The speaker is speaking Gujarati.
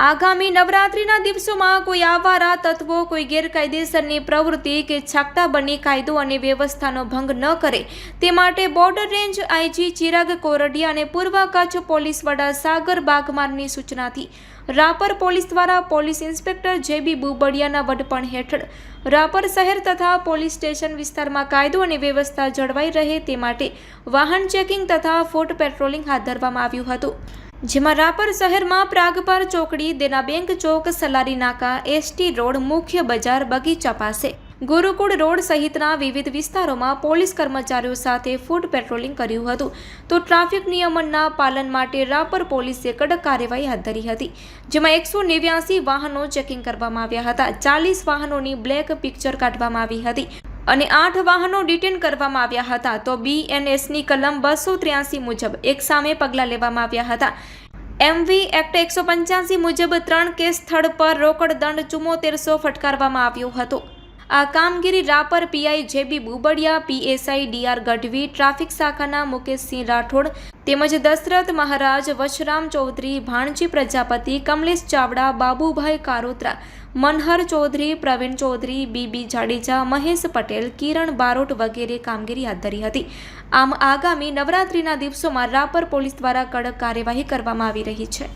આગામી નવરાત્રિના દિવસોમાં કોઈ આવારા તત્વો, કોઈ ગેરકાયદેસરની પ્રવૃત્તિ કે છાકટા બની કાયદો અને વ્યવસ્થાનો ભંગ ન કરે, તે માટે border range IG Chirag Koradiya અને પૂર્વ કચ્છ પોલીસ વડા સાગર બાગમારની સૂચનાથી રાપર પોલીસ દ્વારા પોલીસ ઇન્સ્પેક્ટર જેબી બુબડિયાના વડપણ હેઠળ રાપર શહેર તથા પોલીસ સ્ટેશન વિસ્તારમાં કાયદો અને વ્યવસ્થા જળવાઈ રહે તે માટે વાહન ચેકિંગ તથા ફૂટ પેટ્રોલિંગ હાથ ધરવામાં આવ્યું હતું. જેમાં રાપર શહેરમાં પ્રાગપાર ચોકડી, દેના બેંક ચોક, સલારી નાકા, એસટી રોડ, મુખ્ય બજાર, બગીચા પાસે. ગુરુકુળ રોડ સહિતના વિવિધ વિસ્તારોમાં પોલીસ કર્મચારીઓ સાથે ફૂડ પેટ્રોલિંગ કર્યું હતું. તો ટ્રાફિક નિયમનના પાલન માટે રાપર પોલીસે કડક કાર્યવાહી હાથ ધરી હતી, જેમાં એકસો વાહનો ચેકિંગ કરવામાં આવ્યા હતા. ચાલીસ વાહનોની બ્લેક પિક્ચર કાઢવામાં આવી હતી. અને આઠ વાહનો ડિટેન કરવામાં આવ્યા હતા તો બીએનએસની કલમ બસો ત્ર્યાસી મુજબ એક સામે પગલાં લેવામાં આવ્યા હતા. એમવી એક્ટ એકસો પંચ્યાસી મુજબ ત્રણ કેસ સ્થળ પર રોકડ દંડ ચુમ્મોતેરસો ફટકારવામાં આવ્યો હતો. આ કામગીરી Rapar PI JB Bubadiya PSI DR Gadhvi traffic શાખાના મુકેશસિંહ રાઠોડ તેમજ દશરથ મહારાજ, વશરામ ચૌધરી, ભાણજી પ્રજાપતિ, કમલેશ ચાવડા, બાબુભાઈ કારોત્રા, મનહર ચૌધરી, પ્રવીણ ચૌધરી, બીબી જાડેજા, મહેશ પટેલ, કિરણ બારોટ વગેરે કામગીરી હાથ ધરી હતી. આમ આગામી નવરાત્રિના દિવસોમાં રાપર પોલીસ દ્વારા કડક કાર્યવાહી કરવામાં આવી રહી છે.